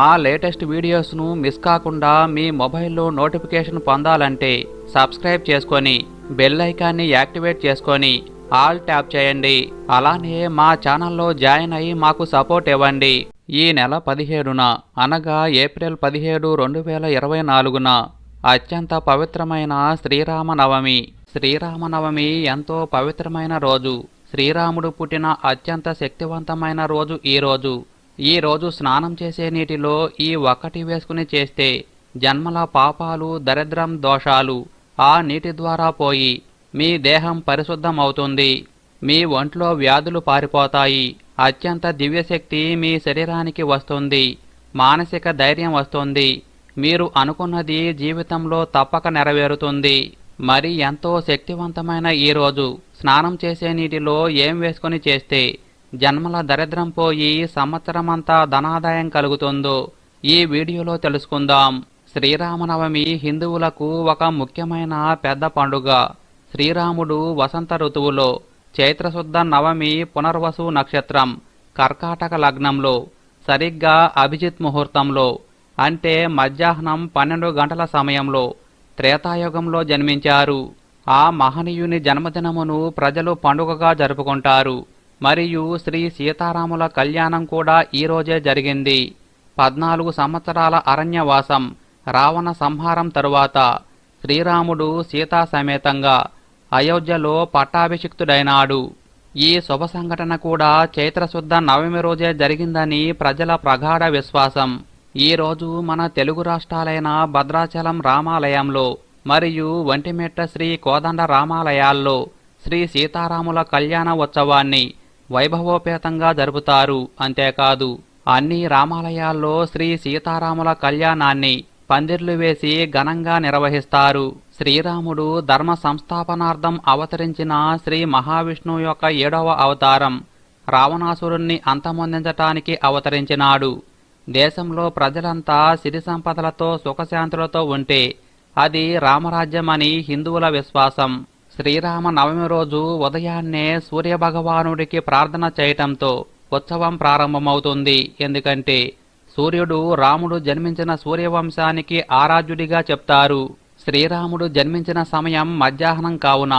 మా latest వీడియోస్ను miss కాకుండా మీ మొబైల్లో నోటిఫికేషన్ పొందాలంటే సబ్స్క్రైబ్ చేసుకొని బెల్ ఐకాన్ని యాక్టివేట్ చేసుకొని ఆల్ ట్యాప్ చేయండి. అలానే మా ఛానల్లో జాయిన్ అయ్యి మాకు సపోర్ట్ ఇవ్వండి. ఈ నెల పదిహేడున అనగా ఏప్రిల్ పదిహేడు రెండు వేల ఇరవై నాలుగున అత్యంత పవిత్రమైన శ్రీరామనవమి. శ్రీరామనవమి ఎంతో పవిత్రమైన రోజు. శ్రీరాముడు పుట్టిన అత్యంత శక్తివంతమైన రోజు ఈ రోజు. ఈ రోజు స్నానం చేసే నీటిలో ఈ ఒక్కటి వేసుకుని చేస్తే జన్మల పాపాలు దరిద్రం దోషాలు ఆ నీటి ద్వారా పోయి మీ దేహం పరిశుద్ధమవుతుంది. మీ ఒంట్లో వ్యాధులు పారిపోతాయి. అత్యంత దివ్యశక్తి మీ శరీరానికి వస్తుంది. మానసిక ధైర్యం వస్తుంది. మీరు అనుకున్నది జీవితంలో తప్పక నెరవేరుతుంది. మరి ఎంతో శక్తివంతమైన ఈ రోజు స్నానం చేసే నీటిలో ఏం వేసుకొని చేస్తే జన్మల దరిద్రం పోయి సంవత్సరమంతా ధనాదాయం కలుగుతుందో ఈ వీడియోలో తెలుసుకుందాం. శ్రీరామనవమి హిందువులకు ఒక ముఖ్యమైన పెద్ద పండుగ. శ్రీరాముడు వసంత ఋతువులో చైత్రశుద్ధ నవమి పునర్వసు నక్షత్రం కర్కాటక లగ్నంలో సరిగ్గా అభిజిత్ ముహూర్తంలో అంటే మధ్యాహ్నం పన్నెండు గంటల సమయంలో త్రేతాయుగంలో జన్మించారు. ఆ మహనీయుని జన్మదినమును ప్రజలు పండుగగా జరుపుకుంటారు. మరియు శ్రీ సీతారాముల కళ్యాణం కూడా ఈ రోజే జరిగింది. పద్నాలుగు సంవత్సరాల అరణ్యవాసం రావణ సంహారం తరువాత శ్రీరాముడు సీతా సమేతంగా అయోధ్యలో పట్టాభిషిక్తుడైనాడు. ఈ శుభ సంఘటన కూడా చైత్రశుద్ధ నవమి రోజే జరిగిందని ప్రజల ప్రగాఢ విశ్వాసం. ఈ రోజు మన తెలుగు రాష్ట్రాలైన భద్రాచలం రామాలయంలో మరియు వంటిమెట్ట శ్రీ కోదండ రామాలయాల్లో శ్రీ సీతారాముల కళ్యాణ ఉత్సవాన్ని వైభవోపేతంగా జరుపుతారు. అంతేకాదు అన్ని రామాలయాల్లో శ్రీ సీతారాముల కళ్యాణాన్ని పందిర్లు వేసి ఘనంగా నిర్వహిస్తారు. శ్రీరాముడు ధర్మ సంస్థాపనార్థం అవతరించిన శ్రీ మహావిష్ణువు యొక్క ఏడవ అవతారం రావణాసురుణ్ణి అంతమొందించటానికి అవతరించినాడు. దేశంలో ప్రజలంతా సిరి సంపదలతో సుఖశాంతులతో ఉంటే అది రామరాజ్యమని హిందువుల విశ్వాసం. శ్రీరామ నవమి రోజు ఉదయాన్నే సూర్యభగవానుడికి ప్రార్థన చేయటంతో ఉత్సవం ప్రారంభమవుతుంది. ఎందుకంటే సూర్యుడు రాముడు జన్మించిన సూర్యవంశానికి ఆరాధ్యుడిగా చెప్తారు. శ్రీరాముడు జన్మించిన సమయం మధ్యాహ్నం కావున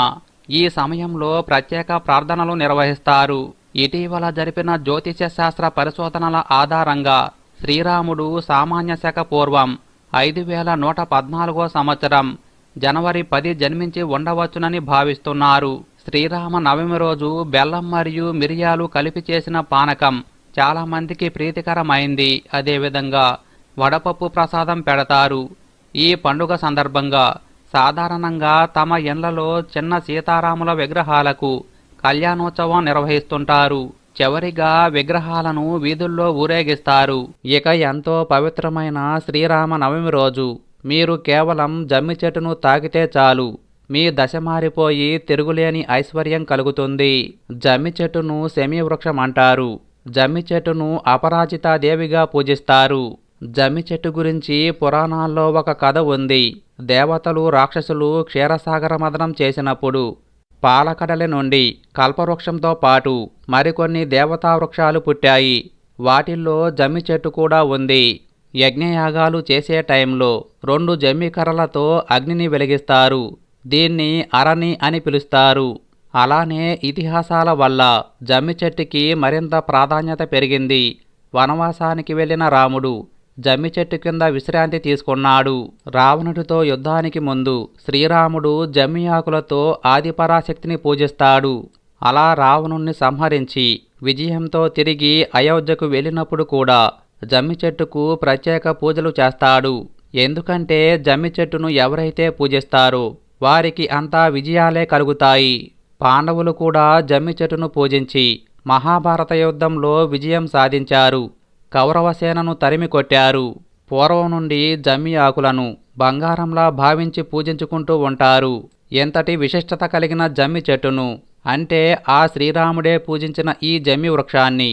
ఈ సమయంలో ప్రత్యేక ప్రార్థనలు నిర్వహిస్తారు. ఇటీవల జరిపిన జ్యోతిష్య శాస్త్ర పరిశోధనల ఆధారంగా శ్రీరాముడు సామాన్య శక పూర్వం ఐదు వేల నూట పద్నాలుగో సంవత్సరం జనవరి పది జన్మించి ఉండవచ్చునని భావిస్తున్నారు. శ్రీరామ నవమి రోజు బెల్లం మరియు మిరియాలు కలిపి చేసిన పానకం చాలామందికి ప్రీతికరమైంది. అదేవిధంగా వడపప్పు ప్రసాదం పెడతారు. ఈ పండుగ సందర్భంగా సాధారణంగా తమ ఇండ్లలో చిన్న సీతారాముల విగ్రహాలకు కళ్యాణోత్సవం నిర్వహిస్తుంటారు. చివరిగా విగ్రహాలను వీధుల్లో ఊరేగిస్తారు. ఇక ఎంతో పవిత్రమైన శ్రీరామ నవమి రోజు మీరు కేవలం జమ్మి చెట్టును తాకితే చాలు. మీ దశ మారిపోయి తిరుగులేని ఐశ్వర్యం కలుగుతుంది. జమ్మి చెట్టును శమీ వృక్షం అంటారు. జమ్మి చెట్టును అపరాజితాదేవిగా పూజిస్తారు. జమ్మి చెట్టు గురించి పురాణాల్లో ఒక కథ ఉంది. దేవతలు రాక్షసులు క్షీరసాగర మదనం చేసినప్పుడు పాలకడలి నుండి కల్పవృక్షంతో పాటు మరికొన్ని దేవతా వృక్షాలు పుట్టాయి. వాటిల్లో జమ్మి చెట్టు కూడా ఉంది. యజ్ఞయాగాలు చేసే టైంలో రెండు జమ్మి కర్రలతో అగ్నిని వెలిగిస్తారు. దీన్ని అరణి అని పిలుస్తారు. అలానే ఇతిహాసాల వల్ల జమ్మి చెట్టుకి మరింత ప్రాధాన్యత పెరిగింది. వనవాసానికి వెళ్ళిన రాముడు జమ్మి చెట్టు కింద విశ్రాంతి తీసుకున్నాడు. రావణుడితో యుద్ధానికి ముందు శ్రీరాముడు జమ్మి ఆకులతో ఆదిపరాశక్తిని పూజిస్తాడు. అలా రావణుణ్ణి సంహరించి విజయంతో తిరిగి అయోధ్యకు వెళ్ళినప్పుడు కూడా జమ్మి చెట్టుకు ప్రత్యేక పూజలు చేస్తాడు. ఎందుకంటే జమ్మి చెట్టును ఎవరైతే పూజిస్తారో వారికి అంతా విజయాలే కలుగుతాయి. పాండవులు కూడా జమ్మి చెట్టును పూజించి మహాభారత యుద్ధంలో విజయం సాధించారు. కౌరవసేనను తరిమి కొట్టారు. పూర్వం నుండి జమ్మి ఆకులను బంగారంలా భావించి పూజించుకుంటూ ఉంటారు. ఎంతటి విశిష్టత కలిగిన జమ్మి చెట్టును అంటే ఆ శ్రీరాముడే పూజించిన ఈ జమ్మి వృక్షాన్ని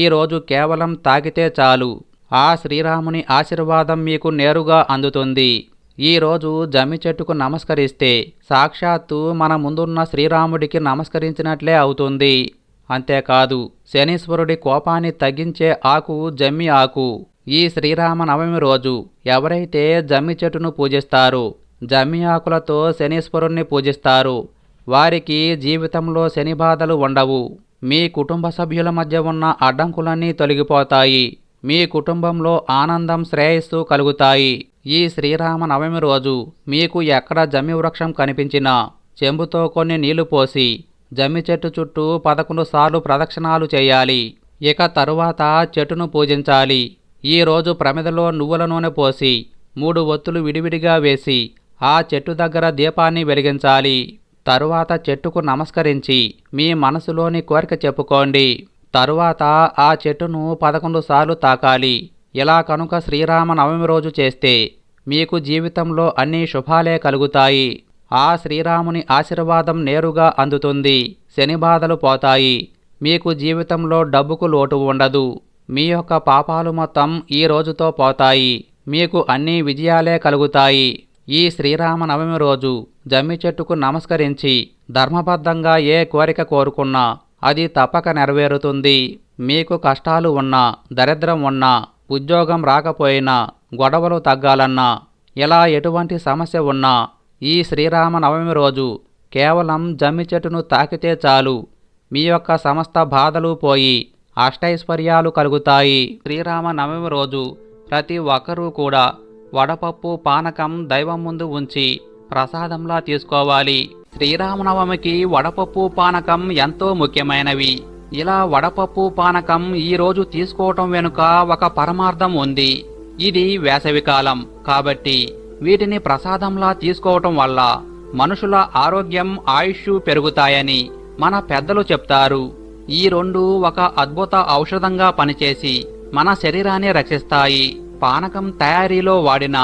ఈ రోజు కేవలం తాకితే చాలు. ఆ శ్రీరాముని ఆశీర్వాదం మీకు నేరుగా అందుతుంది. ఈ రోజు జమ్మి చెట్టుకు నమస్కరిస్తే సాక్షాత్తు మన ముందున్న శ్రీరాముడికి నమస్కరించినట్లే అవుతుంది. అంతేకాదు శనీశ్వరుడి కోపాన్ని తగ్గించే ఆకు జమ్మి ఆకు. ఈ శ్రీరామ నవమి రోజు ఎవరైతే జమ్మి చెట్టును పూజిస్తారో జమ్మి ఆకులతో శనీశ్వరుణ్ణి పూజిస్తారు. వారికి జీవితంలో శని బాధలు ఉండవు. మీ కుటుంబ సభ్యుల మధ్య ఉన్న అడ్డంకులన్నీ తొలగిపోతాయి. మీ కుటుంబంలో ఆనందం శ్రేయస్సు కలుగుతాయి. ఈ శ్రీరామ నవమి రోజు మీకు ఎక్కడ జమ్మి వృక్షం కనిపించినా చెంబుతో కొన్ని నీళ్ళు పోసి జమ్మి చెట్టు చుట్టూ పదకొండు సార్లు ప్రదక్షిణాలు చేయాలి. ఇక తరువాత చెట్టును పూజించాలి. ఈ రోజు ప్రమిదలో నువ్వుల నూనె పోసి మూడు ఒత్తులు విడివిడిగా వేసి ఆ చెట్టు దగ్గర దీపాన్ని వెలిగించాలి. తరువాత చెట్టుకు నమస్కరించి మీ మనసులోని కోరిక చెప్పుకోండి. తరువాత ఆ చెట్టును పదకొండు సార్లు తాకాలి. ఇలా కనుక శ్రీరామ నవమి రోజు చేస్తే మీకు జీవితంలో అన్ని శుభాలే కలుగుతాయి. ఆ శ్రీరాముని ఆశీర్వాదం నేరుగా అందుతుంది. శని బాధలు పోతాయి. మీకు జీవితంలో డబ్బుకు లోటు ఉండదు. మీ యొక్క పాపాలు మొత్తం ఈ రోజుతో పోతాయి. మీకు అన్ని విజయాలే కలుగుతాయి. ఈ శ్రీరామ నవమి రోజు జమ్మి చెట్టుకు నమస్కరించి ధర్మబద్ధంగా ఏ కోరిక కోరుకున్నా అది తప్పక నెరవేరుతుంది. మీకు కష్టాలు ఉన్నా దరిద్రం ఉన్నా ఉద్యోగం రాకపోయినా గొడవలు తగ్గాలన్నా ఇలా ఎటువంటి సమస్య ఉన్నా ఈ శ్రీరామ నవమి రోజు కేవలం జమ్మి చెట్టును తాకితే చాలు. మీ యొక్క సమస్త బాధలు పోయి అష్టైశ్వర్యాలు కలుగుతాయి. శ్రీరామ నవమి రోజు ప్రతి ఒక్కరూ కూడా వడపప్పు పానకం దైవం ముందు ఉంచి ప్రసాదంలా తీసుకోవాలి. శ్రీరామనవమికి వడపప్పు పానకం ఎంతో ముఖ్యమైనవి. ఇలా వడపప్పు పానకం ఈరోజు తీసుకోవటం వెనుక ఒక పరమార్థం ఉంది. ఇది వేసవికాలం కాబట్టి వీటిని ప్రసాదంలా తీసుకోవటం వల్ల మనుషుల ఆరోగ్యం ఆయుష్ పెరుగుతాయని మన పెద్దలు చెప్తారు. ఈ రెండు ఒక అద్భుత ఔషధంగా పనిచేసి మన శరీరాన్ని రక్షిస్తాయి. పానకం తయారీలో వాడిన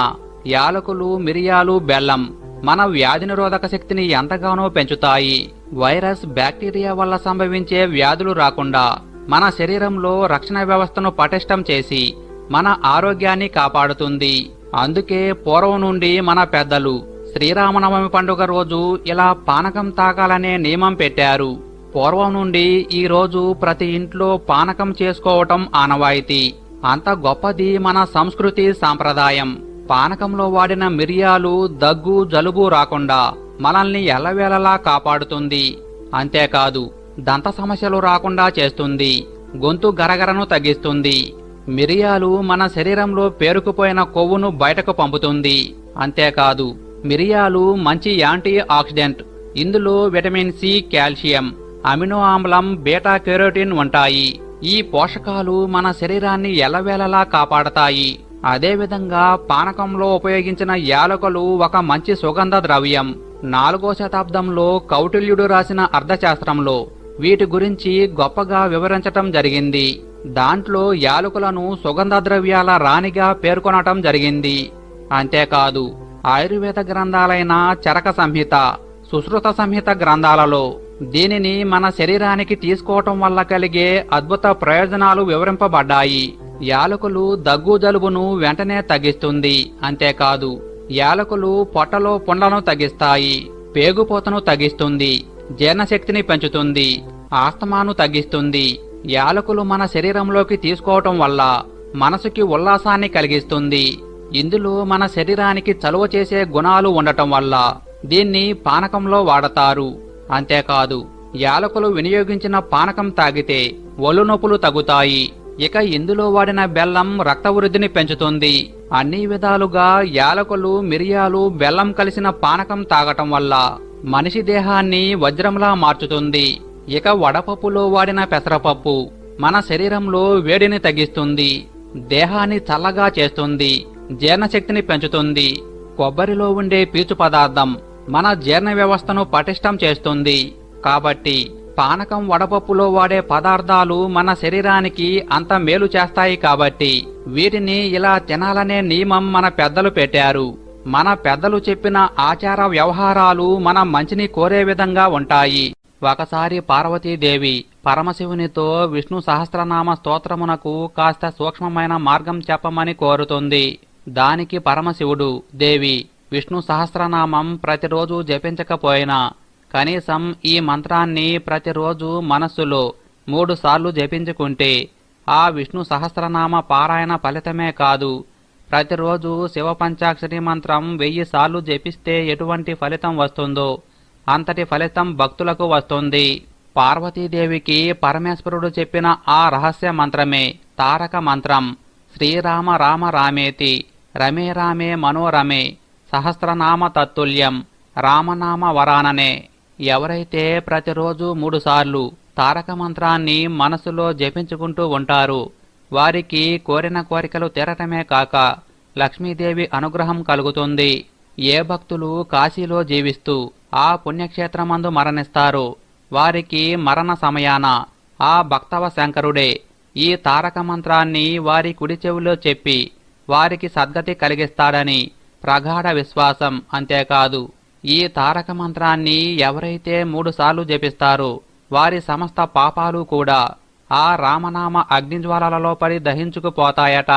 యాలకులు మిరియాలు బెల్లం మన వ్యాధి నిరోధక శక్తిని ఎంతగానో పెంచుతాయి. వైరస్ బ్యాక్టీరియా వల్ల సంభవించే వ్యాధులు రాకుండా మన శరీరంలో రక్షణ వ్యవస్థను పటిష్టం చేసి మన ఆరోగ్యాన్ని కాపాడుతుంది. అందుకే పూర్వం నుండి మన పెద్దలు శ్రీరామనవమి పండుగ రోజు ఇలా పానకం తాగాలనే నియమం పెట్టారు. పూర్వం నుండి ఈ రోజు ప్రతి ఇంట్లో పానకం చేసుకోవటం ఆనవాయితీ. అంత గొప్పది మన సంస్కృతి సాంప్రదాయం. పానకంలో వాడిన మిరియాలు దగ్గు జలుబు రాకుండా మనల్ని ఎల్లవేళలా కాపాడుతుంది. అంతేకాదు దంత సమస్యలు రాకుండా చేస్తుంది. గొంతు గరగరను తగ్గిస్తుంది. మిరియాలు మన శరీరంలో పేరుకుపోయిన కొవ్వును బయటకు పంపుతుంది. అంతేకాదు మిరియాలు మంచి యాంటీ ఆక్సిడెంట్. ఇందులో విటమిన్ సి కాల్షియం అమినో ఆమ్లం బీటా కెరోటిన్ ఉంటాయి. ఈ పోషకాలు మన శరీరాన్ని ఎలవేలలా కాపాడతాయి. అదేవిధంగా పానకంలో ఉపయోగించిన యాలకులు ఒక మంచి సుగంధ ద్రవ్యం. నాలుగో శతాబ్దంలో కౌటిల్యుడు రాసిన అర్థశాస్త్రంలో వీటి గురించి గొప్పగా వివరించటం జరిగింది. దాంట్లో యాలకులను సుగంధ ద్రవ్యాల రాణిగా పేర్కొనటం జరిగింది. అంతేకాదు ఆయుర్వేద గ్రంథాలైన చరక సంహిత సుశ్రుత సంహిత గ్రంథాలలో దీనిని మన శరీరానికి తీసుకోవటం వల్ల కలిగే అద్భుత ప్రయోజనాలు వివరింపబడ్డాయి. యాలకులు దగ్గు జలుబును వెంటనే తగ్గిస్తుంది. అంతేకాదు యాలకులు పొట్టలో పుండ్లను తగ్గిస్తాయి పేగుపోతను తగ్గిస్తుంది జీర్ణశక్తిని పెంచుతుంది ఆస్తమాను తగ్గిస్తుంది. యాలకులు మన శరీరంలోకి తీసుకోవటం వల్ల మనసుకి ఉల్లాసాన్ని కలిగిస్తుంది. ఇందులో మన శరీరానికి చలువ చేసే గుణాలు ఉండటం వల్ల దీన్ని పానకంలో వాడతారు. అంతేకాదు యాలకులు వినియోగించిన పానకం తాగితే ఒళ్ళు నొప్పులు తగ్గుతాయి. ఇక ఇందులో వాడిన బెల్లం రక్త వృద్ధిని పెంచుతుంది. అన్ని విధాలుగా యాలకులు మిరియాలు బెల్లం కలిసిన పానకం తాగటం వల్ల మనిషి దేహాన్ని వజ్రంలా మార్చుతుంది. ఇక వడపప్పులో వాడిన పెసరపప్పు మన శరీరంలో వేడిని తగ్గిస్తుంది. దేహాన్ని చల్లగా చేస్తుంది. జీర్ణశక్తిని పెంచుతుంది. కొబ్బరిలో ఉండే పీచు పదార్థం మన జీర్ణ వ్యవస్థను పటిష్టం చేస్తుంది. కాబట్టి పానకం వడపప్పులో వాడే పదార్థాలు మన శరీరానికి అంత మేలు చేస్తాయి కాబట్టి వీటిని ఇలా తినాలనే నియమం మన పెద్దలు పెట్టారు. మన పెద్దలు చెప్పిన ఆచార వ్యవహారాలు మన మంచిని కోరే విధంగా ఉంటాయి. ఒకసారి పార్వతీదేవి పరమశివునితో విష్ణు సహస్రనామ స్తోత్రమునకు కాస్త సూక్ష్మమైన మార్గం చెప్పమని కోరుతుంది. దానికి పరమశివుడు దేవి విష్ణు సహస్రనామం ప్రతిరోజు జపించకపోయినా కనీసం ఈ మంత్రాన్ని ప్రతిరోజు మనస్సులో మూడుసార్లు జపించుకుంటే ఆ విష్ణు సహస్రనామ పారాయణ ఫలితమే కాదు. ప్రతిరోజు శివ పంచాక్షరి మంత్రం వెయ్యి సార్లు జపిస్తే ఎటువంటి ఫలితం వస్తుందో అంతటి ఫలితం భక్తులకు వస్తుంది. పార్వతీదేవికి పరమేశ్వరుడు చెప్పిన ఆ రహస్య మంత్రమే తారక మంత్రం. శ్రీరామ రామ రామేతి. రమే రామే మనోరమే. సహస్రనామ తత్తుల్యం రామనామ వరాననే. ఎవరైతే ప్రతిరోజు మూడుసార్లు తారక మంత్రాన్ని మనసులో జపించుకుంటూ ఉంటారు వారికి కోరిన కోరికలు తీరటమే కాక లక్ష్మీదేవి అనుగ్రహం కలుగుతుంది. ఏ భక్తులు కాశీలో జీవిస్తూ ఆ పుణ్యక్షేత్రమందు మరణిస్తారు వారికి మరణ సమయాన ఆ భక్తవ శంకరుడే ఈ తారక మంత్రాన్ని వారి కుడి చెవిలో చెప్పి వారికి సద్గతి కలిగిస్తాడని ప్రగాఢ విశ్వాసం అంతేకాదు. ఈ తారక మంత్రాన్ని ఎవరైతే మూడుసార్లు జపిస్తారో వారి సమస్త పాపాలు కూడా ఆ రామనామ అగ్నిజ్వాలలలో పడి దహించుకుపోతాయట.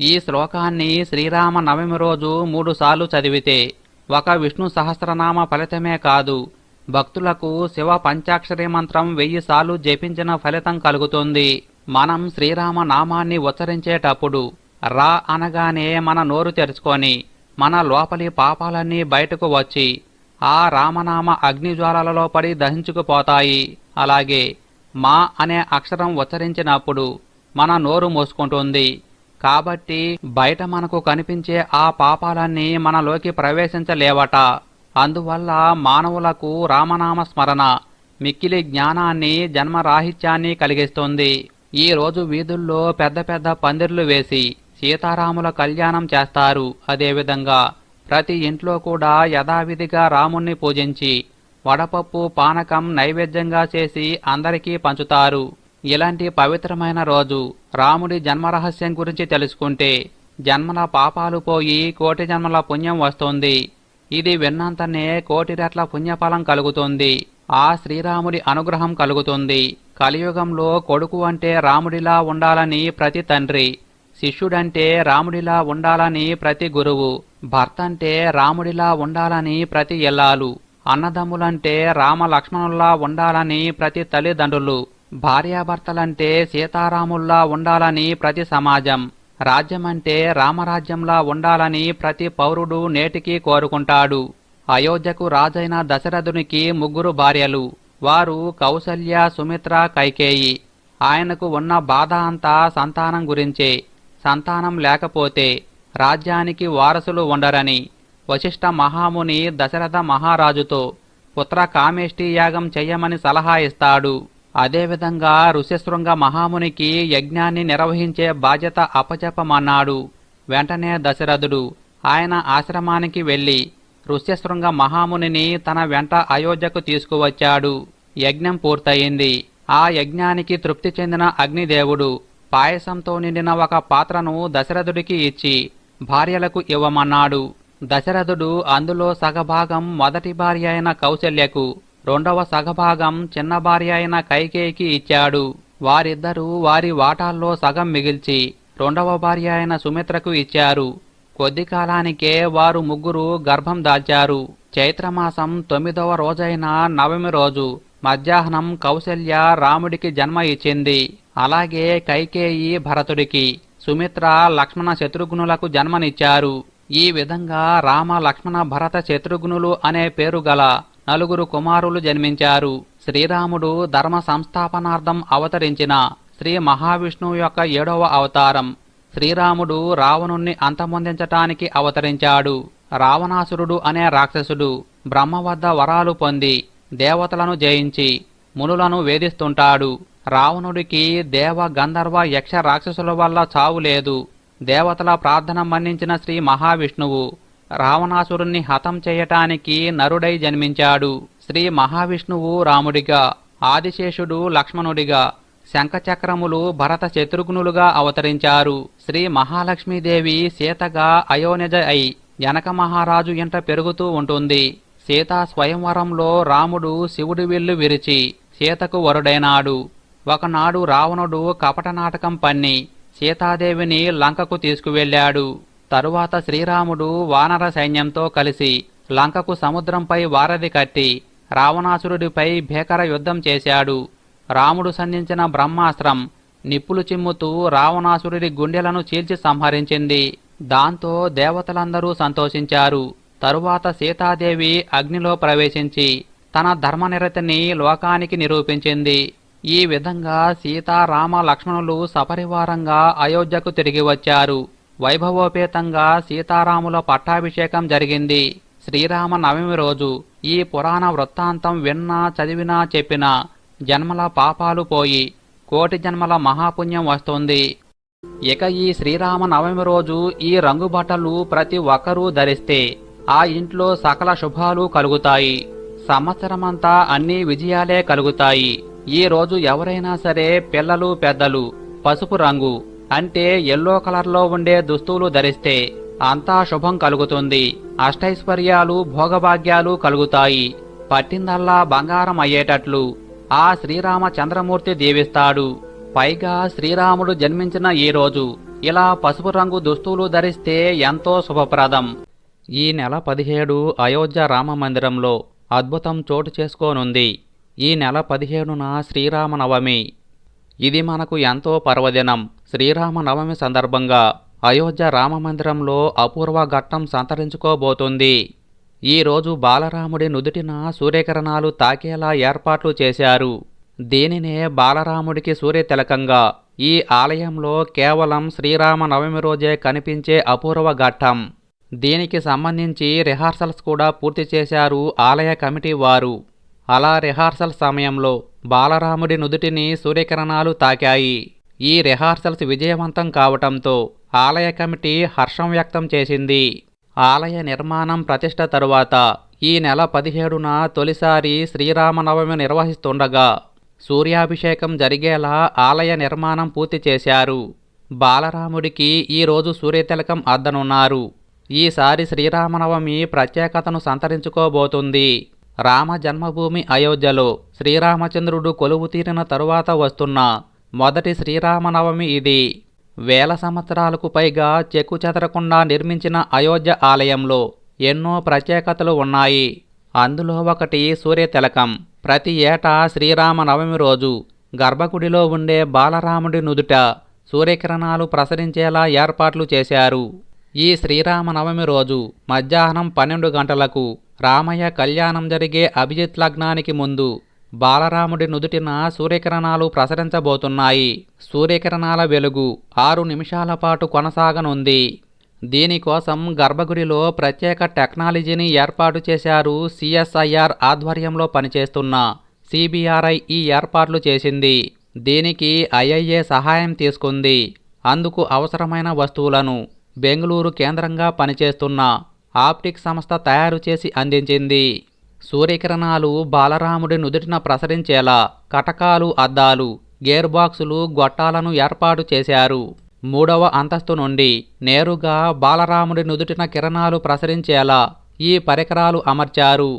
ఈ శ్లోకాన్ని శ్రీరామ నవమి రోజు మూడుసార్లు చదివితే ఒక విష్ణు సహస్రనామ ఫలితమే కాదు. భక్తులకు శివ పంచాక్షరి మంత్రం వెయ్యి సార్లు జపించిన ఫలితం కలుగుతుంది. మనం శ్రీరామ నామాన్ని ఉచ్చరించేటప్పుడు రా అనగానే మన నోరు తెరుచుకొని మన లోపలి పాపాలన్నీ బయటకు వచ్చి ఆ రామనామ అగ్నిజ్వాలలలో పడి దహించుకుపోతాయి. అలాగే మా అనే అక్షరం ఉచ్చరించినప్పుడు మన నోరు మోసుకుంటుంది. కాబట్టి బయట మనకు కనిపించే ఆ పాపాలన్నీ మనలోకి ప్రవేశించలేవట. అందువల్ల మానవులకు రామనామ స్మరణ మిక్కిలి జ్ఞానాన్ని జన్మరాహిత్యాన్ని కలిగిస్తుంది. ఈ రోజు వీధుల్లో పెద్ద పెద్ద పందిర్లు వేసి సీతారాముల కళ్యాణం చేస్తారు. అదేవిధంగా ప్రతి ఇంట్లో కూడా యథావిధిగా రాముణ్ణి పూజించి వడపప్పు పానకం నైవేద్యంగా చేసి అందరికీ పంచుతారు. ఇలాంటి పవిత్రమైన రోజు రాముడి జన్మరహస్యం గురించి తెలుసుకుంటే జన్మల పాపాలు పోయి కోటి జన్మల పుణ్యం వస్తుంది. ఇది విన్నంతనే కోటి రెట్ల పుణ్యఫలం కలుగుతుంది. ఆ శ్రీరాముడి అనుగ్రహం కలుగుతుంది. కలియుగంలో కొడుకు అంటే రాముడిలా ఉండాలని ప్రతి తండ్రి శిష్యుడంటే రాముడిలా ఉండాలని ప్రతి గురువు భర్త అంటే రాముడిలా ఉండాలని ప్రతి ఎల్లాలు అన్నదమ్ములంటే రామ లక్ష్మణుల్లా ఉండాలని ప్రతి తల్లిదండ్రులు భార్యాభర్తలంటే సీతారాముల్లా ఉండాలని ప్రతి సమాజం రాజ్యమంటే రామరాజ్యంలా ఉండాలని ప్రతి పౌరుడు నేటికి కోరుకుంటాడు. అయోధ్యకు రాజైన దశరథునికి ముగ్గురు భార్యలు వారు కౌసల్య సుమిత్ర కైకేయి. ఆయనకు ఉన్న బాధ అంతా సంతానం గురించే. సంతానం లేకపోతే రాజ్యానికి వారసులు ఉండరని వశిష్ఠ మహాముని దశరథ మహారాజుతో పుత్ర కామేష్టి యాగం చెయ్యమని సలహా ఇస్తాడు. అదేవిధంగా ఋష్యశృంగ మహామునికి యజ్ఞాన్ని నిర్వహించే బాధ్యత అపజపమన్నాడు వెంటనే దశరథుడు ఆయన ఆశ్రమానికి వెళ్ళి ఋష్యశృంగ మహామునిని తన వెంట అయోధ్యకు తీసుకువచ్చాడు. యజ్ఞం పూర్తయింది. ఆ యజ్ఞానికి తృప్తి చెందిన అగ్నిదేవుడు పాయసంతో నిండిన ఒక పాత్రను దశరథుడికి ఇచ్చి భార్యలకు ఇవ్వమన్నాడు. దశరథుడు అందులో సగభాగం మొదటి భార్య అయిన కౌశల్యకు రెండవ సగభాగం చిన్న భార్య అయిన కైకేయికి ఇచ్చాడు. వారిద్దరూ వారి వాటాల్లో సగం మిగిల్చి రెండవ భార్య అయిన సుమిత్రకు ఇచ్చారు. కొద్ది కాలానికే వారు ముగ్గురు గర్భం దాల్చారు. చైత్రమాసం తొమ్మిదవ రోజైన నవమి రోజు మధ్యాహ్నం కౌశల్య రాముడికి జన్మ ఇచ్చింది. అలాగే కైకేయి భరతుడికి సుమిత్ర లక్ష్మణ శత్రుఘ్నులకు జన్మనిచ్చారు. ఈ విధంగా రామ లక్ష్మణ భరత శత్రుఘ్నులు అనే పేరు గల నలుగురు కుమారులు జన్మించారు. శ్రీరాముడు ధర్మ సంస్థాపనార్థం అవతరించిన శ్రీ మహావిష్ణువు యొక్క ఏడవ అవతారం. శ్రీరాముడు రావణుణ్ణి అంతమొందించటానికి అవతరించాడు. రావణాసురుడు అనే రాక్షసుడు బ్రహ్మ వద్ద వరాలు పొంది దేవతలను జయించి మునులను వేధిస్తుంటాడు. రావణుడికి దేవ గంధర్వ యక్ష రాక్షసుల వల్ల చావు లేదు. దేవతల ప్రార్థన మన్నించిన శ్రీ మహావిష్ణువు రావణాసురుణ్ణి హతం చేయటానికి నరుడై జన్మించాడు. శ్రీ మహావిష్ణువు రాముడిగా ఆదిశేషుడు లక్ష్మణుడిగా శంఖచక్రములు భరత శత్రుఘ్నులుగా అవతరించారు. శ్రీ మహాలక్ష్మీదేవి సీతగా అయోనిజ అయి జనక మహారాజు ఇంట పెరుగుతూ ఉంటుంది. సీతా స్వయంవరంలో రాముడు శివుడి విల్లు విరిచి సీతకు వరుడైనాడు. ఒకనాడు రావణుడు కపట నాటకం పన్ని సీతాదేవిని లంకకు తీసుకువెళ్ళాడు. తరువాత శ్రీరాముడు వానర సైన్యంతో కలిసి లంకకు సముద్రంపై వారధి కట్టి రావణాసురుడిపై భీకర యుద్ధం చేశాడు. రాముడు సంధించిన బ్రహ్మాస్త్రం నిప్పులు చిమ్ముతూ రావణాసురుడి గుండెలను చీల్చి సంహరించింది. దాంతో దేవతలందరూ సంతోషించారు. తరువాత సీతాదేవి అగ్నిలో ప్రవేశించి తన ధర్మనిరతిని లోకానికి నిరూపించింది. ఈ విధంగా సీతారామ లక్ష్మణులు సపరివారంగా అయోధ్యకు తిరిగి వచ్చారు. వైభవోపేతంగా సీతారాముల పట్టాభిషేకం జరిగింది. శ్రీరామ నవమి రోజు ఈ పురాణ వృత్తాంతం విన్నా చదివినా చెప్పినా జన్మల పాపాలు పోయి కోటి జన్మల మహాపుణ్యం వస్తుంది. ఇక ఈ శ్రీరామ నవమి రోజు ఈ రంగు బట్టలు ప్రతి ఒక్కరూ ధరిస్తే ఆ ఇంట్లో సకల శుభాలు కలుగుతాయి. సంవత్సరమంతా అన్ని విజయాలే కలుగుతాయి. ఈ రోజు ఎవరైనా సరే పిల్లలు పెద్దలు పసుపు రంగు అంటే ఎల్లో కలర్లో ఉండే దుస్తులు ధరిస్తే అంతా శుభం కలుగుతుంది. అష్టైశ్వర్యాలు భోగభాగ్యాలు కలుగుతాయి. పట్టిందల్లా బంగారం అయ్యేటట్లు. ఆ శ్రీరామ చంద్రమూర్తి దీవిస్తాడు. పైగా శ్రీరాముడు జన్మించిన ఈ రోజు ఇలా పసుపు రంగు దుస్తులు ధరిస్తే ఎంతో శుభప్రదం. ఈ నెల పదిహేడు అయోధ్య రామ మందిరంలో అద్భుతం చోటు చేసుకోనుంది. ఈ నెల పదిహేడున శ్రీరామనవమి. ఇది మనకు ఎంతో పర్వదినం. శ్రీరామనవమి సందర్భంగా అయోధ్య రామమందిరంలో అపూర్వ ఘట్టం సంతరించుకోబోతుంది. ఈ రోజు బాలరాముడి నుదుటిన సూర్యకిరణాలు తాకేలా ఏర్పాట్లు చేశారు. దీనినే బాలరాముడికి సూర్యతిలకంగా ఈ ఆలయంలో కేవలం శ్రీరామ నవమి రోజే కనిపించే అపూర్వ ఘట్టం. దీనికి సంబంధించి రిహార్సల్స్ కూడా పూర్తి చేశారు ఆలయ కమిటీ వారు. అలా రిహార్సల్ సమయంలో బాలరాముడి నుదుటిని సూర్యకిరణాలు తాకాయి. ఈ రిహార్సల్స్ విజయవంతం కావటంతో ఆలయ కమిటీ హర్షం వ్యక్తం చేసింది. ఆలయ నిర్మాణం ప్రతిష్ట తరువాత ఈ నెల పదిహేడున తొలిసారి శ్రీరామనవమి నిర్వహిస్తుండగా సూర్యాభిషేకం జరిగేలా ఆలయ నిర్మాణం పూర్తి చేశారు. బాలరాముడికి ఈరోజు సూర్యతిలకం అద్దనున్నారు. ఈసారి శ్రీరామనవమి ప్రత్యేకతను సంతరించుకోబోతుంది. రామ జన్మభూమి అయోధ్యలో శ్రీరామచంద్రుడు కొలువు తీరిన తరువాత వస్తున్న మొదటి శ్రీరామనవమి ఇది. వేల సంవత్సరాలకు పైగా చెక్కు చెదరకుండా నిర్మించిన అయోధ్య ఆలయంలో ఎన్నో ప్రత్యేకతలు ఉన్నాయి. అందులో ఒకటి సూర్యతిలకం. ప్రతి ఏటా శ్రీరామనవమి రోజు గర్భగుడిలో ఉండే బాలరాముడి నుదుట సూర్యకిరణాలు ప్రసరించేలా ఏర్పాట్లు చేశారు. ఈ శ్రీరామనవమి రోజు మధ్యాహ్నం పన్నెండు గంటలకు రామయ్య కళ్యాణం జరిగే అభిజిత్ లగ్నానికి ముందు బాలరాముడి నుదుటిన సూర్యకిరణాలు ప్రసరించబోతున్నాయి. సూర్యకిరణాల వెలుగు ఆరు నిమిషాల పాటు కొనసాగనుంది. దీనికోసం గర్భగుడిలో ప్రత్యేక టెక్నాలజీని ఏర్పాటు చేశారు సిఎస్ఐఆర్ ఆధ్వర్యంలో పనిచేస్తున్న సిబిఆర్ఐ ఈ ఏర్పాట్లు చేసింది. దీనికి ఐఐఏ సహాయం తీసుకుంది. అందుకు అవసరమైన వస్తువులను బెంగళూరు కేంద్రంగా పనిచేస్తున్న ఆప్టిక్ సంస్థ తయారు చేసి అందించింది. సూర్యకిరణాలు బాలరాముడి నుదుటిన ప్రసరించేలా కటకాలు అద్దాలు గేర్ బాక్సులు గొట్టాలను ఏర్పాటు చేశారు. మూడవ అంతస్తు నుండి నేరుగా బాలరాముడి నుదుటిన కిరణాలు ప్రసరించేలా ఈ పరికరాలు అమర్చారు.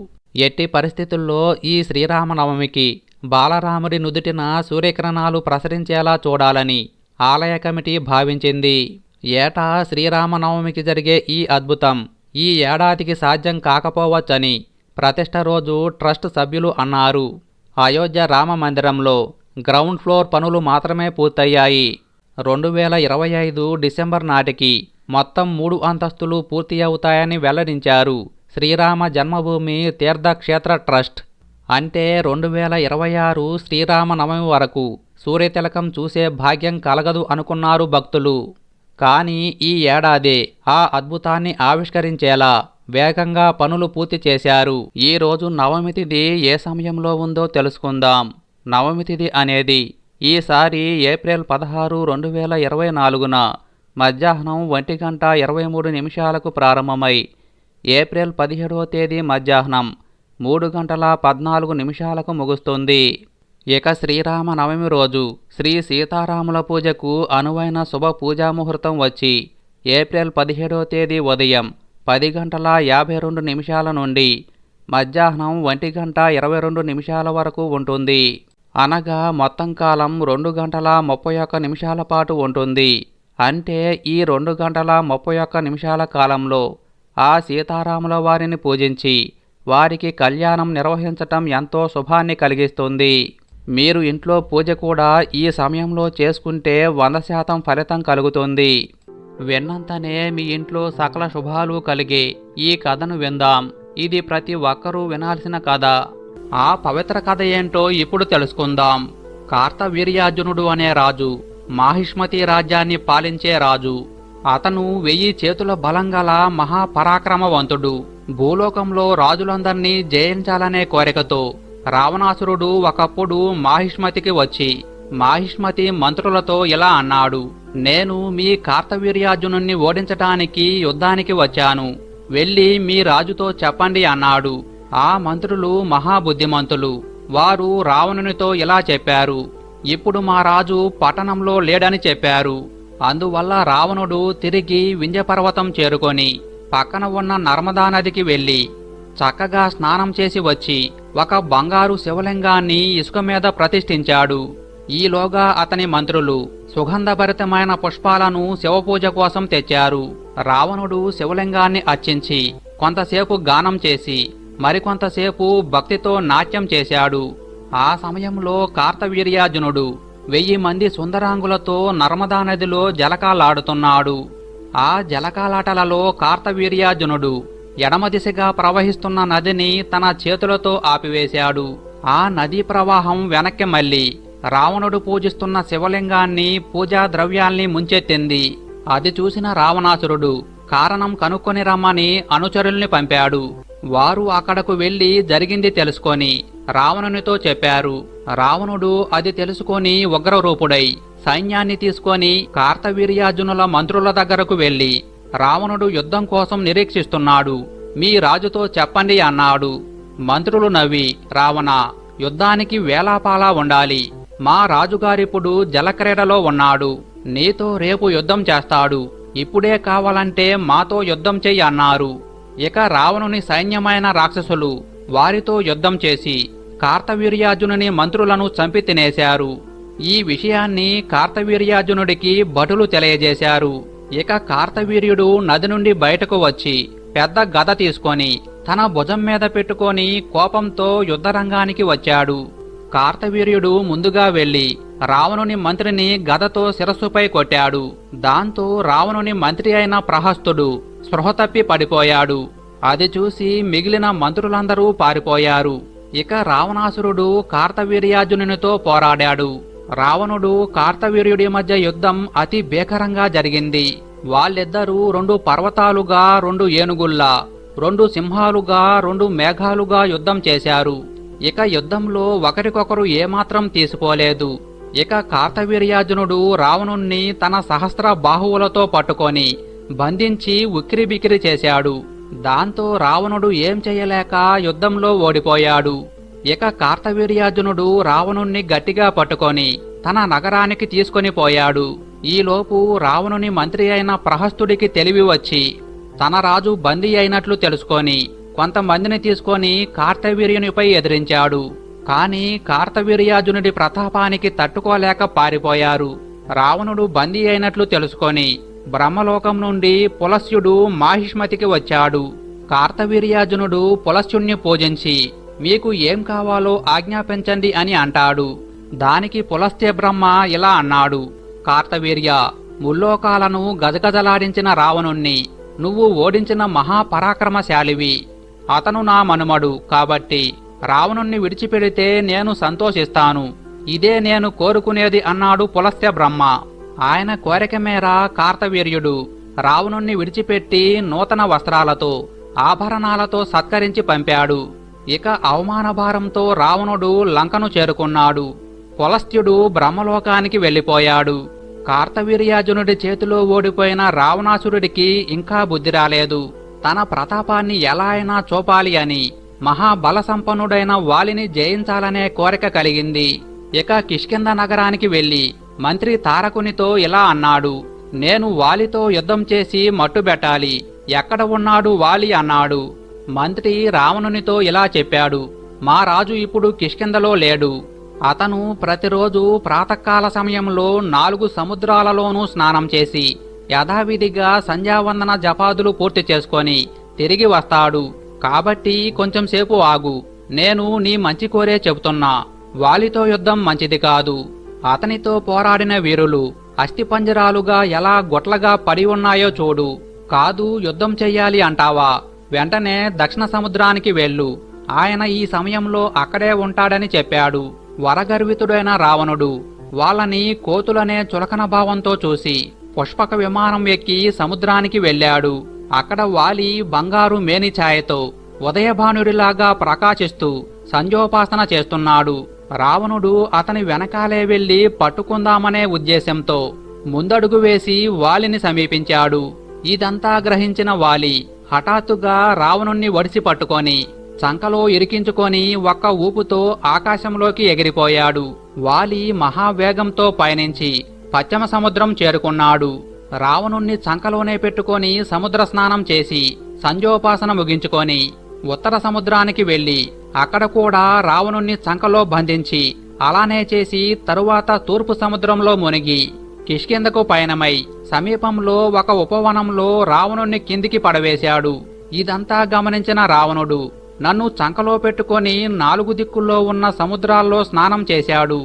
ఎట్టి పరిస్థితుల్లో ఈ శ్రీరామనవమికి బాలరాముడి నుదుటిన సూర్యకిరణాలు ప్రసరించేలా చూడాలని ఆలయ కమిటీ భావించింది. ఏటా శ్రీరామనవమికి జరిగే ఈ అద్భుతం? ఈ ఏడాదికి సాధ్యం కాకపోవచ్చని ప్రతిష్ట రోజు ట్రస్ట్ సభ్యులు అన్నారు. అయోధ్య రామ మందిరంలో గ్రౌండ్ ఫ్లోర్ పనులు మాత్రమే పూర్తయ్యాయి. రెండు వేల ఇరవై ఐదు డిసెంబర్ నాటికి మొత్తం మూడు అంతస్తులు పూర్తి అవుతాయని వెల్లడించారు శ్రీరామ జన్మభూమి తీర్థక్షేత్ర ట్రస్ట్. అంటే రెండు వేల ఇరవై ఆరు శ్రీరామనవమి వరకు సూర్యతిలకం చూసే భాగ్యం కలగదు అనుకున్నారు భక్తులు. కానీ ఈ ఏడాది ఆ అద్భుతాన్ని ఆవిష్కరించేలా వేగంగా పనులు పూర్తి చేశారు. ఈ రోజు నవమి తిథి ఏ సమయంలో ఉందో తెలుసుకుందాం. నవమి తిథి అనేది ఈసారి ఏప్రిల్ పదహారు రెండు వేల ఇరవై నాలుగున మధ్యాహ్నం ఒంటి గంట ఇరవై మూడు నిమిషాలకు ప్రారంభమై ఏప్రిల్ పదిహేడవ తేదీ మధ్యాహ్నం మూడు గంటల పద్నాలుగు నిమిషాలకు ముగుస్తుంది. ఇక శ్రీరామ నవమి రోజు శ్రీ సీతారాముల పూజకు అనువైన శుభ పూజా ముహూర్తం వచ్చి ఏప్రిల్ పదిహేడవ తేదీ ఉదయం పది గంటల యాభై రెండు నిమిషాల నుండి మధ్యాహ్నం ఒంటి గంట ఇరవై రెండు నిమిషాల వరకు ఉంటుంది. అనగా మొత్తం కాలం రెండు గంటల ముప్పై ఒక్క నిమిషాల పాటు ఉంటుంది. అంటే ఈ రెండు గంటల ముప్పై ఒక్క నిమిషాల కాలంలో ఆ సీతారాముల వారిని పూజించి వారికి కళ్యాణం నిర్వహించటం ఎంతో శుభాన్ని కలిగిస్తుంది. మీరు ఇంట్లో పూజ కూడా ఈ సమయంలో చేసుకుంటే వంద శాతం ఫలితం కలుగుతుంది. విన్నంతనే మీ ఇంట్లో సకల శుభాలు కలిగే ఈ కథను విందాం. ఇది ప్రతి ఒక్కరూ వినాల్సిన కథ. ఆ పవిత్ర కథ ఏంటో ఇప్పుడు తెలుసుకుందాం. కార్తవీర్యార్జునుడు అనే రాజు మాహిష్మతి రాజ్యాన్ని పాలించే రాజు. అతను వెయ్యి చేతుల బలంగల మహాపరాక్రమవంతుడు. భూలోకంలో రాజులందర్నీ జయించాలనే కోరికతో రావణాసురుడు ఒకప్పుడు మాహిష్మతికి వచ్చి మాహిష్మతి మంత్రులతో ఇలా అన్నాడు నేను మీ కార్తవీర్యార్జునుణ్ణి ఓడించటానికి యుద్ధానికి వచ్చాను. వెళ్ళి మీ రాజుతో చెప్పండి అన్నాడు. ఆ మంత్రులు మహాబుద్ధిమంతులు. వారు రావణునితో ఇలా చెప్పారు ఇప్పుడు మా రాజు పట్టణంలో లేడని చెప్పారు. అందువల్ల రావణుడు తిరిగి వింధ్యపర్వతం చేరుకొని పక్కన ఉన్న నర్మదా నదికి వెళ్ళి చక్కగా స్నానం చేసి వచ్చి ఒక బంగారు శివలింగాన్ని ఇసుక మీద ప్రతిష్ఠించాడు. ఈలోగా అతని మంత్రులు సుగంధభరితమైన పుష్పాలను శివపూజ కోసం తెచ్చారు. రావణుడు శివలింగాన్ని అర్చించి కొంతసేపు గానం చేసి మరికొంతసేపు భక్తితో నాట్యం చేశాడు. ఆ సమయంలో కార్తవీర్యార్జునుడు వెయ్యి మంది సుందరాంగులతో నర్మదా నదిలో జలకాలాడుతున్నాడు. ఆ జలకాలాటలలో కార్తవీర్యార్జునుడు ఎడమ దిశగా ప్రవహిస్తున్న నదిని తన చేతులతో ఆపివేశాడు. ఆ నదీ ప్రవాహం వెనక్కి మళ్ళీ రావణుడు పూజిస్తున్న శివలింగాన్ని పూజా ద్రవ్యాల్ని ముంచెత్తింది. అది చూసిన రావణాసురుడు కారణం కనుక్కొని రమ్మని అనుచరుల్ని పంపాడు. వారు అక్కడకు వెళ్ళి జరిగింది తెలుసుకొని రావణునితో చెప్పారు. రావణుడు అది తెలుసుకొని ఉగ్రరూపుడై సైన్యాన్ని తీసుకొని కార్తవీర్యార్జునుల మంత్రుల దగ్గరకు వెళ్ళి రావణుడు యుద్ధం కోసం నిరీక్షిస్తున్నాడు. మీ రాజుతో చెప్పండి అన్నాడు. మంత్రులు నవ్వి రావణ యుద్ధానికి వేలాపాలా ఉండాలి. మా రాజుగారిప్పుడు జలక్రీడలో ఉన్నాడు. నీతో రేపు యుద్ధం చేస్తాడు. ఇప్పుడే కావాలంటే మాతో యుద్ధం చెయ్యి అన్నారు. ఇక రావణుని సైన్యమైన రాక్షసులు వారితో యుద్ధం చేసి కార్తవీర్యార్జునుని మంత్రులను చంపి తినేశారు. ఈ విషయాన్ని కార్తవీర్యార్జునుడికి భటులు తెలియజేశారు. ఇక కార్తవీర్యుడు నది నుండి బయటకు వచ్చి పెద్ద గద తీసుకొని తన భుజం మీద పెట్టుకొని కోపంతో యుద్ధరంగానికి వచ్చాడు. కార్తవీర్యుడు ముందుగా వెళ్ళి రావణుని మంత్రిని గదతో శిరస్సుపై కొట్టాడు. దాంతో రావణుని మంత్రి అయిన ప్రహస్తుడు స్పృహ తప్పి పడిపోయాడు. అది చూసి మిగిలిన మంత్రులందరూ పారిపోయారు. ఇక రావణాసురుడు కార్తవీర్యార్జునునితో పోరాడాడు. రావణుడు కార్తవీర్యుడి మధ్య యుద్ధం అతి భీకరంగా జరిగింది. వాళ్ళిద్దరూ రెండు పర్వతాలుగా రెండు ఏనుగుల్లా రెండు సింహాలుగా రెండు మేఘాలుగా యుద్ధం చేశారు. ఇక యుద్ధంలో ఒకరికొకరు ఏమాత్రం తీసుకోలేదు ఇక కార్తవీర్యార్జునుడు రావణుణ్ణి తన సహస్ర బాహువులతో పట్టుకొని బంధించి ఉక్కిరిబిక్కిరి చేశాడు. దాంతో రావణుడు ఏం చేయలేక యుద్ధంలో ఓడిపోయాడు. ఇక కార్తవీర్యార్జునుడు రావణుణ్ణి గట్టిగా పట్టుకొని తన నగరానికి తీసుకొని పోయాడు. ఈలోపు రావణుని మంత్రి అయిన ప్రహస్తుడికి తెలివి వచ్చి తన రాజు బందీ అయినట్లు తెలుసుకొని కొంతమందిని తీసుకొని కార్తవీర్యునిపై ఎదిరించాడు. కాని కార్తవీర్యార్జునుడి ప్రతాపానికి తట్టుకోలేక పారిపోయారు. రావణుడు బందీ అయినట్లు తెలుసుకొని బ్రహ్మలోకం నుండి పులస్యుడు మాహిష్మతికి వచ్చాడు. కార్తవీర్యార్జునుడు పులస్యుణ్ణి పూజించి మీకు ఏం కావాలో ఆజ్ఞాపించండి అని అంటాడు. దానికి పులస్త్య బ్రహ్మ ఇలా అన్నాడు. కార్తవీర్య ముల్లోకాలను గజగజలాడించిన రావణుణ్ణి నువ్వు ఓడించిన మహాపరాక్రమశాలివి. అతను నా మనుమడు కాబట్టి రావణుణ్ణి విడిచిపెడితే నేను సంతోషిస్తాను. ఇదే నేను కోరుకునేది అన్నాడు పులస్త్య బ్రహ్మ. ఆయన కోరిక మేర కార్తవీర్యుడు రావణుణ్ణి విడిచిపెట్టి నూతన వస్త్రాలతో ఆభరణాలతో సత్కరించి పంపాడు. ఇక అవమానభారంతో రావణుడు లంకను చేరుకున్నాడు. పులస్త్యుడు బ్రహ్మలోకానికి వెళ్ళిపోయాడు. కార్తవీర్యార్జునుడి చేతిలో ఓడిపోయిన రావణాసురుడికి ఇంకా బుద్ధి రాలేదు. తన ప్రతాపాన్ని ఎలా అయినా చూపాలి అని మహాబలసంపన్నుడైన వాలిని జయించాలనే కోరిక కలిగింది. ఇక కిష్కింద నగరానికి వెళ్ళి మంత్రి తారకునితో ఇలా అన్నాడు. నేను వాలితో యుద్ధం చేసి మట్టుబెట్టాలి. ఎక్కడ ఉన్నాడు వాలి? అన్నాడు. మంత్రి రావణునితో ఇలా చెప్పాడు మా రాజు ఇప్పుడు కిష్కిందలో లేడు. అతను ప్రతిరోజు ప్రాతకాల సమయంలో నాలుగు సముద్రాలలోనూ స్నానం చేసి యథావిధిగా సంధ్యావందన జపాదులు పూర్తి చేసుకొని తిరిగి వస్తాడు. కాబట్టి కొంచెం సేపు ఆగు నేను నీ మంచి కోరే చెబుతున్నా. వాలితో యుద్ధం మంచిది కాదు. అతనితో పోరాడిన వీరులు అస్థిపంజరాలుగా ఎలా గొట్లగా పడి ఉన్నాయో చూడు. కాదు యుద్ధం చెయ్యాలి అంటావా? వెంటనే దక్షిణ సముద్రానికి వెళ్ళు. ఆయన ఈ సమయంలో అక్కడే ఉంటాడని చెప్పాడు. వరగర్వితుడైన రావణుడు వాళ్ళని కోతులనే చులకన భావంతో చూసి పుష్పక విమానం ఎక్కి సముద్రానికి వెళ్ళాడు. అక్కడ వాలి బంగారు మేని ఛాయతో ఉదయభానుడిలాగా ప్రకాశిస్తూ సంజోపాసన చేస్తున్నాడు. రావణుడు అతని వెనకాలే వెళ్ళి పట్టుకుందామనే ఉద్దేశంతో ముందడుగు వేసి వాలిని సమీపించాడు. ఇదంతా గ్రహించిన వాలి హఠాత్తుగా రావణుణ్ణి వడిసి పట్టుకొని చంకలో ఇరికించుకొని ఒక్క ఊపుతో ఆకాశంలోకి ఎగిరిపోయాడు. వాలి మహావేగంతో పయనించి పశ్చిమ సముద్రం చేరుకున్నాడు. రావణుణ్ణి చంకలోనే పెట్టుకొని సముద్ర స్నానం చేసి సంజోపాసన ముగించుకొని ఉత్తర సముద్రానికి వెళ్ళి అక్కడ కూడా రావణుణ్ణి చంకలో బంధించి అలానే చేసి తరువాత తూర్పు సముద్రంలో మునిగి కిష్కిందకు పయనమై సమీపంలో ఒక ఉపవనంలో రావణుణ్ణి కిందికి పడవేశాడు. ఇదంతా గమనించిన రావణుడు నన్ను చంకలో పెట్టుకొని నాలుగు దిక్కుల్లో ఉన్న సముద్రాల్లో స్నానం చేశాడు.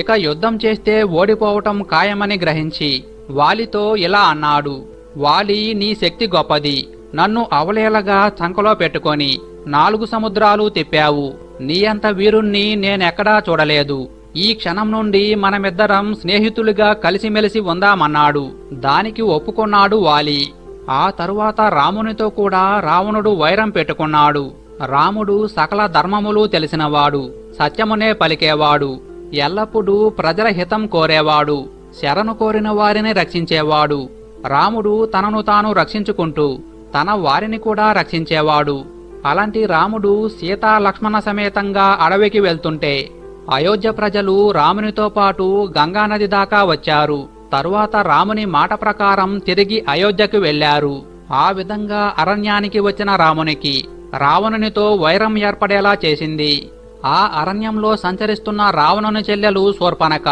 ఇక యుద్ధం చేస్తే ఓడిపోవటం ఖాయమని గ్రహించి వాలితో ఇలా అన్నాడు వాలి నీ శక్తి గొప్పది. నన్ను అవలేలగా చంకలో పెట్టుకొని నాలుగు సముద్రాలు తిప్పావు. నీ అంత వీరుణ్ణి నేనెక్కడా చూడలేదు. ఈ క్షణం నుండి మనమిద్దరం స్నేహితులుగా కలిసిమెలిసి ఉందామన్నాడు. దానికి ఒప్పుకున్నాడు వాలి. ఆ తరువాత రామునితో కూడా రావణుడు వైరం పెట్టుకున్నాడు. రాముడు సకల ధర్మములు తెలిసినవాడు. సత్యమునే పలికేవాడు. ఎల్లప్పుడూ ప్రజల హితం కోరేవాడు. శరణు కోరిన వారిని రక్షించేవాడు. రాముడు తనను తాను రక్షించుకుంటూ తన వారిని కూడా రక్షించేవాడు. అలాంటి రాముడు సీతా లక్ష్మణ సమేతంగా అడవికి వెళ్తుంటే అయోధ్య ప్రజలు రామునితో పాటు గంగానది దాకా వచ్చారు. తరువాత రాముని మాట ప్రకారం తిరిగి అయోధ్యకు వెళ్ళారు ఆ విధంగా అరణ్యానికి వచ్చిన రామునికి రావణునితో వైరం ఏర్పడేలా చేసింది. ఆ అరణ్యంలో సంచరిస్తున్న రావణుని చెల్లెలు శూర్పనక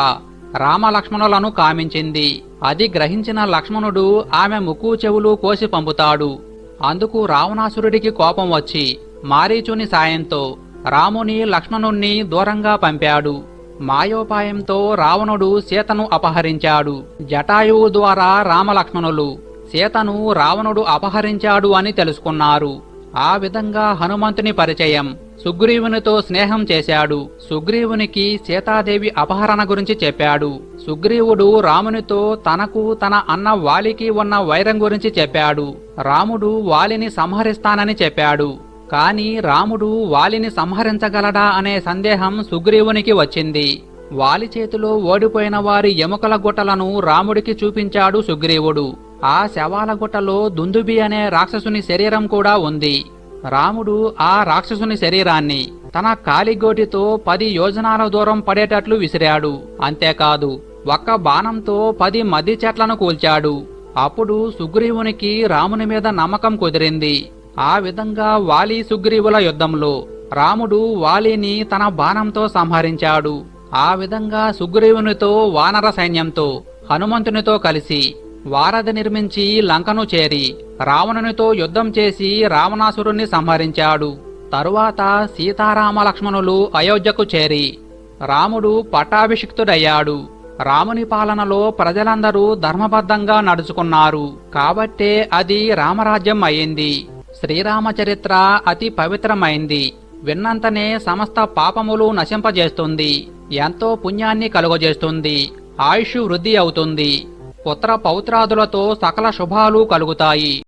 రామలక్ష్మణులను కామించింది. అది గ్రహించిన లక్ష్మణుడు ఆమె ముక్కు చెవులు కోసి పంపుతాడు. అందుకు రావణాసురుడికి కోపం వచ్చి మారీచుని సాయంతో రాముని లక్ష్మణుణ్ణి దూరంగా పంపాడు. మాయోపాయంతో రావణుడు సీతను అపహరించాడు. జటాయువు ద్వారా రామలక్ష్మణులు సీతను రావణుడు అపహరించాడు అని తెలుసుకున్నారు. ఆ విధంగా హనుమంతుని పరిచయం సుగ్రీవునితో స్నేహం చేశాడు. సుగ్రీవునికి సీతాదేవి అపహరణ గురించి చెప్పాడు. సుగ్రీవుడు రామునితో తనకు తన అన్న వాలికి ఉన్న వైరం గురించి చెప్పాడు. రాముడు వాలిని సంహరిస్తానని చెప్పాడు. కాని రాముడు వాలిని సంహరించగలడా అనే సందేహం సుగ్రీవునికి వచ్చింది. వాలి చేతిలో ఓడిపోయిన వారి ఎముకల గుట్టలను రాముడికి చూపించాడు సుగ్రీవుడు. ఆ శవాల గుట్టలో దుందుబి అనే రాక్షసుని శరీరం కూడా ఉంది. రాముడు ఆ రాక్షసుని శరీరాన్ని తన కాలిగోటితో పది యోజనాల దూరం పడేటట్లు విసిరాడు. అంతేకాదు ఒక్క బాణంతో పది మద్ది చెట్లను కూల్చాడు. అప్పుడు సుగ్రీవునికి రాముని మీద నమ్మకం కుదిరింది. ఆ విధంగా వాలి సుగ్రీవుల యుద్ధంలో రాముడు వాలిని తన బాణంతో సంహరించాడు. ఆ విధంగా సుగ్రీవునితో వానర సైన్యంతో హనుమంతునితో కలిసి వారధి నిర్మించి లంకను చేరి రావణునితో యుద్ధం చేసి రావణాసురుణ్ణి సంహరించాడు. తరువాత సీతారామ లక్ష్మణులు అయోధ్యకు చేరి రాముడు పట్టాభిషిక్తుడయ్యాడు. రాముని పాలనలో ప్రజలందరూ ధర్మబద్ధంగా నడుచుకున్నారు. కాబట్టే అది రామరాజ్యం అయింది. శ్రీరామచరిత్ర అతి పవిత్రమైంది. విన్నంతనే సమస్త పాపములు నశింపజేస్తుంది. ఎంతో పుణ్యాన్ని కలుగజేస్తుంది. ఆయుష్ వృద్ధి అవుతుంది. పుత్ర పౌత్రాదులతో సకల శుభాలు కలుగుతాయి.